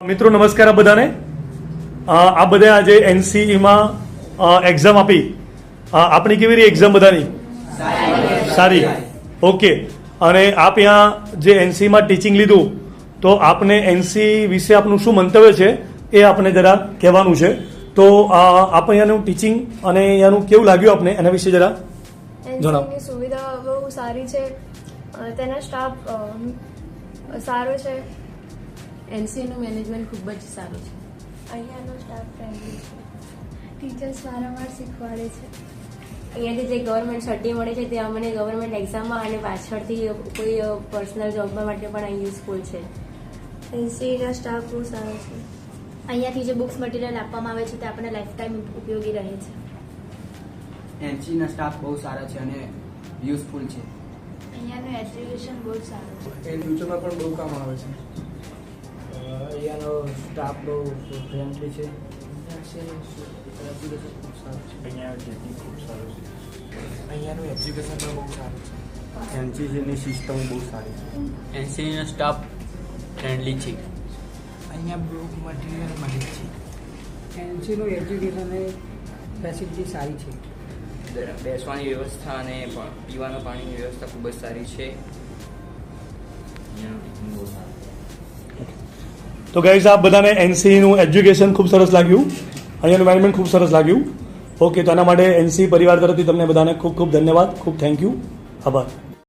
મિત્રો નમસ્કાર આ બધાને. આ બધા આજે એનસીઈમાં એક્ઝામ આપી. આપણી કેવી રહી એક્ઝામ બધાની? સારી. ઓકે અને આપ અહીંયા જે એનસીઈમાં ટીચિંગ લીધું તો આપને એનસી વિશે આપનું શું મંતવ્ય છે એ આપને જરા કહેવાનું છે. તો આપ અહીંયાનું ટીચિંગ અને અહીંયાનું કેવું લાગ્યું આપને એના વિશે જરા? જણાવો. સુવિધા બહુ સારી છે. તેના સ્ટાફ સારો છે. એનસીનું મેનેજમેન્ટ ખૂબ જ સારું છે. અહીંયાનો સ્ટાફ ફ્રેન્ડલી છે. ટીચર્સ વારંવાર શીખવાડે છે. અહીંયાથી જે ગવર્મેન્ટ સર્ટી મળે છે તે અમને ગવર્મેન્ટ એક્ઝામમાં અને પાછળથી કોઈ પર્સનલ જોબમાં માટે પણ અહીં યુઝફુલ છે. એનસીના સ્ટાફ બહુ સારો છે. અહીંયાથી જે બુક્સ મટીરિયલ આપવામાં આવે છે તે આપણને લાઈફ ટાઈમ ઉપયોગી રહે છે. એનસીના સ્ટાફ બહુ સારા છે અને યુઝફુલ છે. અહીંયાનું એજ્યુકેશન બહુ જ સારું છે. એ ફ્યુચરમાં પણ બહુ કામ આવે છે. અહીંયાનો સ્ટાફ બહુ ફ્રેન્ડલી છે. અહીંયાનું એજ્યુકેશન પણ બહુ સારું છે. એનસીસીની સિસ્ટમ બહુ સારી છે. એનસીસીનો સ્ટાફ ફ્રેન્ડલી છે. અહીંયા બ્લોક મટીરિયલ મળે છે. એનસીનું એજ્યુકેશન એ ફેસિલિટી સારી છે. બેસવાની વ્યવસ્થા અને પણ પીવાના પાણીની વ્યવસ્થા ખૂબ જ સારી છે. તો ગાઈઝ આપ બધાને એનસીનું એજ્યુકેશન ખૂબ સરસ લાગ્યું. અને એન્વાયરમેન્ટ ખૂબ સરસ લાગ્યું. ઓકે તો એના માટે એનસી પરિવાર તરફથી તમને બધાને ખૂબ ખૂબ ધન્યવાદ. ખૂબ થેન્ક યુ આભાર.